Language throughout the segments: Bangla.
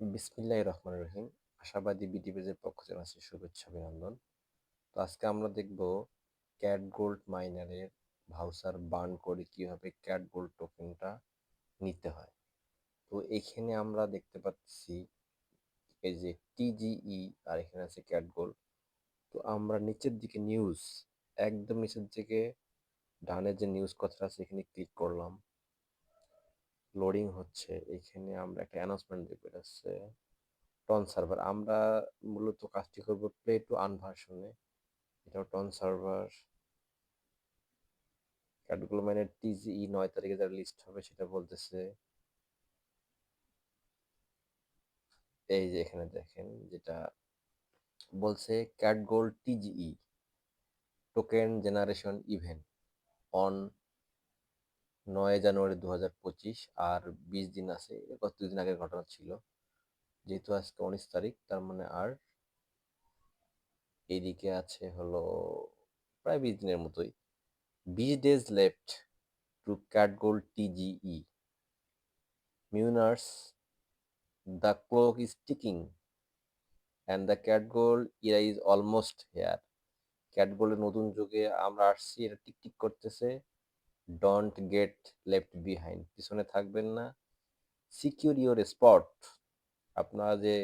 বিসমিল্লাহ রহমান রহিম। আশাবাদী বিডি পেজের পক্ষ থেকে আছে শুভেচ্ছা, অভিনন্দন। তো আজকে আমরা দেখব ক্যাট গোল্ড মাইনারের ভাউচার বার্ন করে কীভাবে ক্যাট গোল্ড টোকেনটা নিতে হয়। তো এখানে আমরা দেখতে পাচ্ছি এই যে টিজিই আর এখানে আছে ক্যাট গোল্ড। তো আমরা নিচের দিকে নিউজ, একদম নিচের দিকে ডানের যে নিউজ কথাটা আছে, এখানে ক্লিক করলাম। লোডিং হচ্ছে, এখানে আমরা একটা অ্যানাউন্সমেন্ট দেখব, এটা টন সার্ভার আমরা মূলত কাজটি করব প্লে টু আন ভার্সনে এটাও টন সার্ভার ক্যাটগুলো মানে টিজিই নয় তারিখে যারা লিস্ট হবে সেটা বলতেছে। এই যে এখানে দেখেন যেটা বলছে Cat Gold TGE token generation event on নয় জানুয়ারি দু হাজার পঁচিশ আর বিশ দিন আছে গত দুদিন আগের ঘটনা ছিল। যেহেতু আজকে উনিশ তারিখ, তার মানে আর এদিকে আছে হলো প্রায় বিশ দিনের মতোই। বিশ days left to Cat Gold TGE miners the clock is ticking and the Cat Gold era is almost here Cat গোল্ডের নতুন যুগে আমরা আসছি, এটা টিকটিক করতেছে। ডোন্ট গেট লেফট বিহাইন্ড পিছনে থাকবেন না। সিকিউর ইউর স্পট আপনারা যে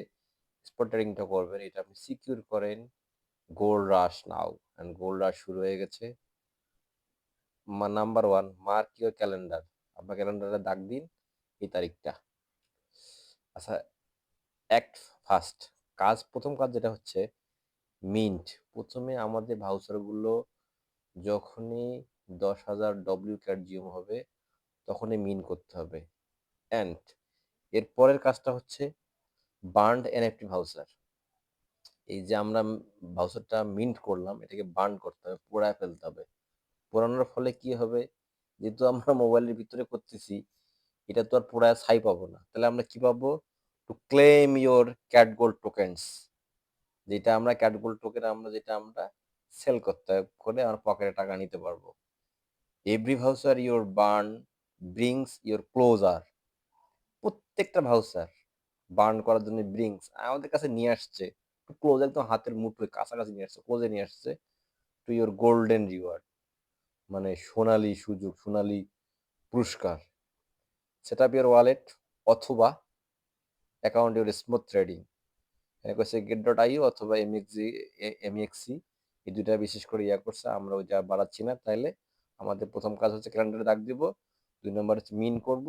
স্পট ট্রেডিংটা করবেন, এটা আপনি সিকিউর করেন। Gold rush now and gold rush শুরু হয়ে গেছে। Number one mark your calendar আপনার ক্যালেন্ডারে দাগ দিন, এই তারিখটা। আচ্ছা অ্যাক্ট ফার্স্ট কাজ, প্রথম কাজ যেটা হচ্ছে মিন্ট প্রথমে আমাদের ভাউচারগুলো যখনই দশ হাজার ডব্লিউ ক্যাট জিওম হবে, তখনই মিন করতে হবে। অ্যান্ড এর পরের কাজটা হচ্ছে বার্ন্ড এনএফটি ভাউচার এই যে আমরা ভাউচারটা মিন্ট করলাম, এটাকে বার্ন করতে হবে, পোড়ায় ফেলতে হবে। পোড়ানোর ফলে কি হবে? যেহেতু আমরা মোবাইলের ভিতরে করতেছি, এটা তো আর পোড়ায় ছাই পাবো না। তাহলে আমরা কি পাবো? To claim your Cat Gold tokens যেটা আমরা ক্যাট গোল্ড টোকেন আমরা, যেটা আমরা সেল করতে হবে করে আমার পকেটে টাকা নিতে পারব। Every voucher your burn brings your closer প্রত্যেকটা ভাউচার বার্ন করার জন্য ব্রিংস আমাদের কাছে নিয়ে আসছে। ক্লোজ, একদম হাতের মুঠোয়, কাছাকাছি নিয়ে আসছে, ক্লোজে নিয়ে আসছে টু ইওর গোল্ডেন রিওয়ার্ড মানে সোনালি সুযোগ, সোনালি পুরস্কার। সেট আপ ইউর ওয়ালেট অথবা অ্যাকাউন্ট ইউর স্মুথ ট্রেডিং এখানে করছে গেট ডট আইও অথবা এমএক্সি এমএক্সি এই দুটা বিশেষ করে ইয়া করছে, আমরা ওই যা বাড়াচ্ছি না, তাইলে আমাদের প্রথম কাজ হচ্ছে ক্যালেন্ডারে দাগ দিব। দুই নম্বর হচ্ছে মিন করব।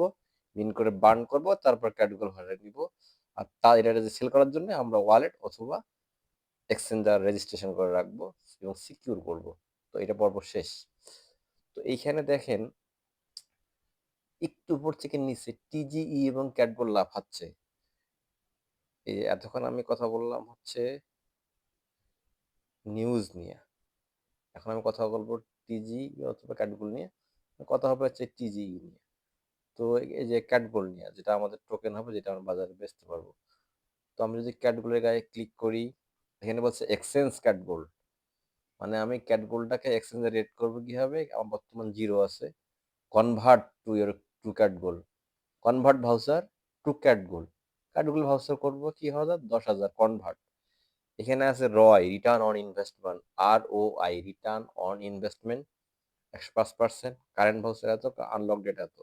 মিন করে বার্ন করব, তারপর ক্যাটেগরি ভরে নিব। আর তা এটা সেল করার জন্য আমরা ওয়ালেট অথবা এক্সচেঞ্জার রেজিস্ট্রেশন করে রাখব এবং সিকিউর করব। তো এটা পর্ব শেষ। তো এইখানে দেখেন, একটু উপর থেকে নিচে টিজিই এবং ক্যাটগোল লাফাচ্ছে এই এতক্ষণ আমি কথা বললাম হচ্ছে নিউজ নিয়ে। এখন আমি কথা বলব টিজি অথবা ক্যাটগোল নিয়ে। কথা হবে হচ্ছে টিজি নিয়ে। তো এই যে ক্যাটগোল নিয়ে, যেটা আমাদের টোকেন হবে, যেটা আমরা বাজারে বেচতে পারব। তো আমি যদি ক্যাটগোলের গায়ে ক্লিক করি, এখানে বলছে এক্সচেঞ্জ ক্যাটগোল্ড মানে আমি ক্যাটগোল্ডটাকে এক্সচেঞ্জে রেট করব কীভাবে? আমার বর্তমান জিরো আছে। Convert to your to Cat Gold convert voucher to Cat Gold Cat Gold voucher করব কি হাজার দশ হাজার কনভার্ট এখানে আছে ROI return on investment R O I return on investment একশো পাঁচ পার্সেন্ট কারেন্ট ভাউচার এত আনলক ডেট এত।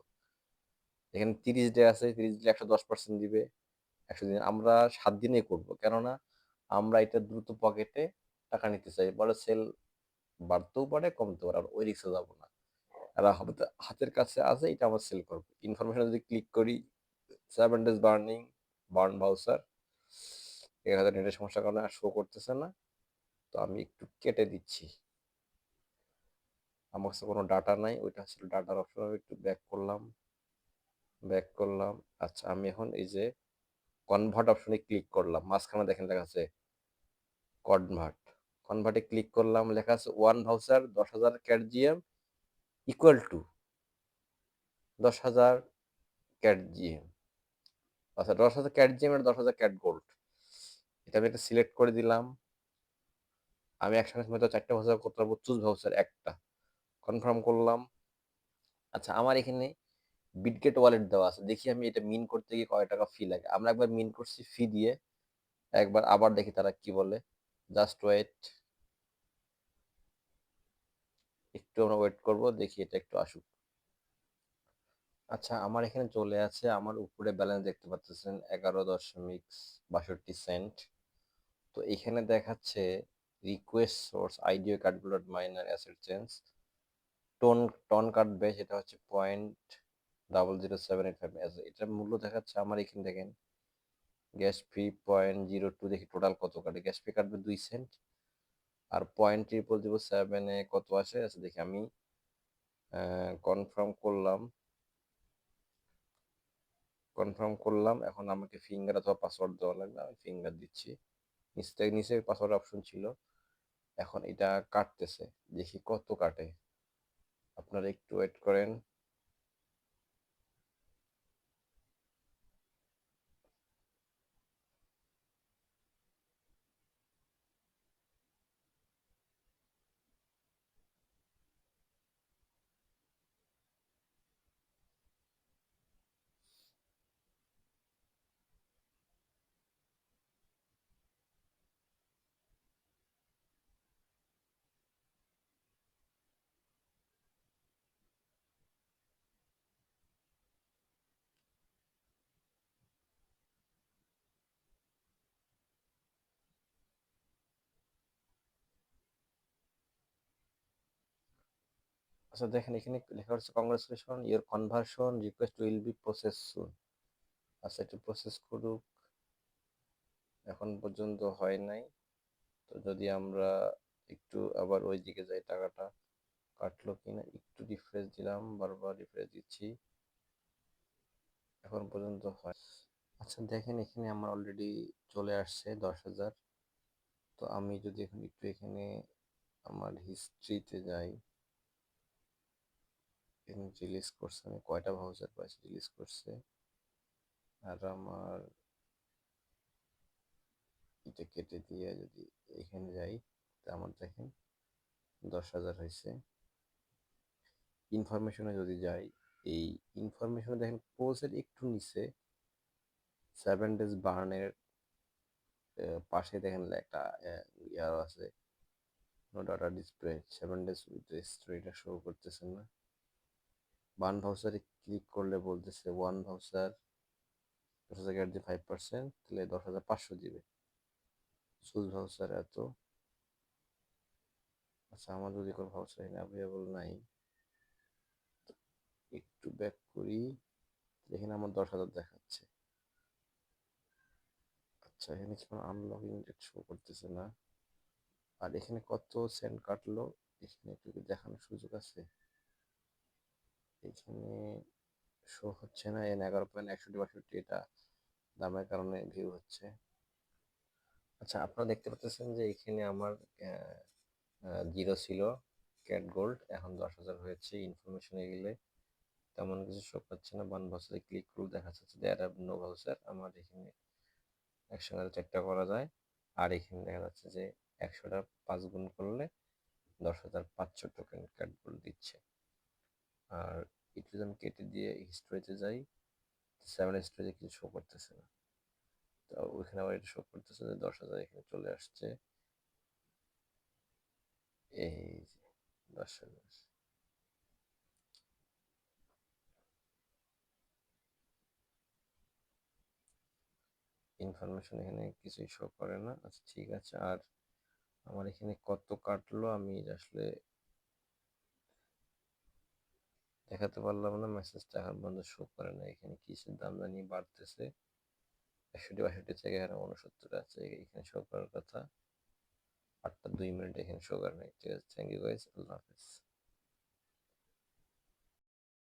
এখানে তিরিশ ডে আছে, তিরিশ ডে একশো দশ পার্সেন্ট দিবে। একশো দিন, আমরা সাত দিনে করব, কেননা আমরা এটা দ্রুত পকেটে টাকা নিতে চাই। বলে সেল বাড়তেও পারে কমতে পারে আমরা ওই রিক্সে যাব না। আর হাতের কাছে আছে, এটা আমরা সেল করব। ইনফরমেশন যদি ক্লিক করি seven days burning burn voucher এর নেটের সমস্যার কারণে আর শো করতেছে না। তো আমি একটু কেটে দিচ্ছি। আমার কাছে কোনো ডাটা নাই, ওইটা ছিল ডাটার অপশন আমি একটু ব্যাক করলাম। ব্যাক করলাম। আচ্ছা আমি এখন এই যে কনভার্ট অপশনে ক্লিক করলাম। মাঝখানে দেখেন লেখা আছে কনভার্ট কনভার্টে ক্লিক করলাম, লেখা আছে ওয়ান ভাউচার দশ হাজার ক্যাট জিএম ইকুয়াল টু দশ হাজার ক্যাট জিএম। আচ্ছা দশ হাজার ক্যাট জিএম আর দশ হাজার ক্যাট গোল্ড এটা আমি একটা সিলেক্ট করে দিলাম। আমি একসঙ্গে হয়তো চারটা ভাউচার করতে পারব, চুজ ভাউচার একটা। কনফার্ম করলাম। আচ্ছা আমার এখানে বিটগেট ওয়ালেট দেওয়া আছে। দেখি আমি এটা মিন করতে গিয়ে কয় টাকা ফি লাগে। আমরা একবার মিন করছি ফি দিয়ে, একবার আবার দেখি তারা কি বলে। জাস্ট ওয়েট একটু আমরা ওয়েট করব, দেখি এটা একটু আসুক। আচ্ছা আমার এখানে চলে আছে। আমার উপরে ব্যালেন্স দেখতে পাচ্ছেন, এগারো দশমিক বাষট্টি সেন্ট তো এখানে দেখাচ্ছে রিকোয়েস্ট সোর্স আইডিও কার্ডগুলো মাইনার অ্যাসেট চেঞ্জ টোন টন কাটবে সেটা হচ্ছে point double zero seven eight five এটার মূল্য দেখাচ্ছে আমার এখানে দেখেন gas fee point zero two দেখি টোটাল কত কাটে গ্যাস ফি কাটবে দুই সেন্ট আর পয়েন্ট ট্রিপল জিরো সেভেনে কত আসে? আচ্ছা দেখি আমি কনফার্ম করলাম। কনফার্ম করলাম, এখন আমাকে ফিঙ্গার অথবা পাসওয়ার্ড দেওয়া লাগবে, আমি ফিঙ্গার দিচ্ছি। নিচে নিচে পাসওয়ার্ড অপশন ছিল। এখন এটা কাটতেছে। দেখি কত কাটে। আপনারা একটু ওয়েট করেন। আচ্ছা দেখেন এখানে লেখা হচ্ছে congratulation your conversion request will be process soon আচ্ছা একটু প্রসেস করুক। এখন পর্যন্ত হয় নাই। তো যদি আমরা একটু আবার ওই দিকে যাই, টাকাটা কাটলো কিনা, একটু রিফ্রেশ দিলাম, বারবার রিফ্রেশ দিচ্ছি। এখন পর্যন্ত হয়। আচ্ছা দেখেন এখানে আমার অলরেডি চলে আসছে দশ হাজার। তো আমি যদি এখন একটু এখানে আমার হিস্ট্রিতে যাই এখানে রিলিজ করছে, আমি কয়টা ভাউচার পাইছি রিলিজ করছে? আর আমার এটা কেটে দিয়ে যদি এখানে যাই, তা আমার দেখেন দশ হাজার হয়েছে। ইনফরমেশনে যদি যাই, এই ইনফরমেশনে দেখেন পোজের একটু নিচে সেভেন ডেজ বার্নের পাশে দেখেন একটা ইয়ার আছে। No data display seven days with স্টোরিটা শো করতেছে না। ওয়ান ভাউচারে ক্লিক করলে বলতেছে ওয়ান ভাউচার দশ হাজার দিয়ে ফাইভ পার্সেন্ট তাহলে দশ হাজার পাঁচশো দিবে। সুজ ভাউচার এত। আচ্ছা আমার যদি কোনো ভাউচার অ্যাভেলেবল নাই একটু ব্যাক করি এখানে আমার দশ হাজার দেখাচ্ছে। আচ্ছা এখানে কি কোনো আনলকিং শো করতেছে না? আর এখানে কত সেন্ট কাটলো? এখানে একটু দেখানোর সুযোগ আছে? এখানে শো হচ্ছে না। এন এগারো পয়েন্ট একষট্টি বাষট্টি এটা দামের কারণে ভিউ হচ্ছে। আচ্ছা আপনারা দেখতে পাচ্ছেন যে এখানে আমার জিরো ছিল ক্যাট গোল্ড এখন দশ হাজার হয়েছে। ইনফরমেশনে গেলে তেমন কিছু শো পাচ্ছে না। বান ভাউচারে ক্লিক করলে দেখা যাচ্ছে দেয়ার আর নো ভাউচার আমার এখানে একসঙ্গে চারটা করা যায়। আর এখানে দেখা যাচ্ছে যে একশোটা পাঁচ গুণ করলে দশ হাজার পাঁচশো টোকেন ক্যাট গোল্ড দিচ্ছে। আর একটু আমি কেটে দিয়ে হিস্ট্রিতে যাই সেভেন হিস্ট্রিতে কিছু শো করতেছে না। তো ওইখানে আবার এটা শো করতেছে যে দশ হাজার এখানে চলে আসছে। এই দশ হাজার। ইনফরমেশন এখানে কিছুই শো করে না। আচ্ছা ঠিক আছে। আর আমার এখানে কত কাটলো আমি আসলে দেখাতে পারলাম না। মেসেজটা এখন পর্যন্ত শো করে না এখানে কিসের দাম জানি বাড়তেছে? একষট্টি বাষট্টি থেকে এখানে উনসত্তর আছে। এখানে শো করার কথা। আটটা দুই মিনিট এখানে শো করে নাই। ঠিক আছে। Thank you guys Allah Hafiz.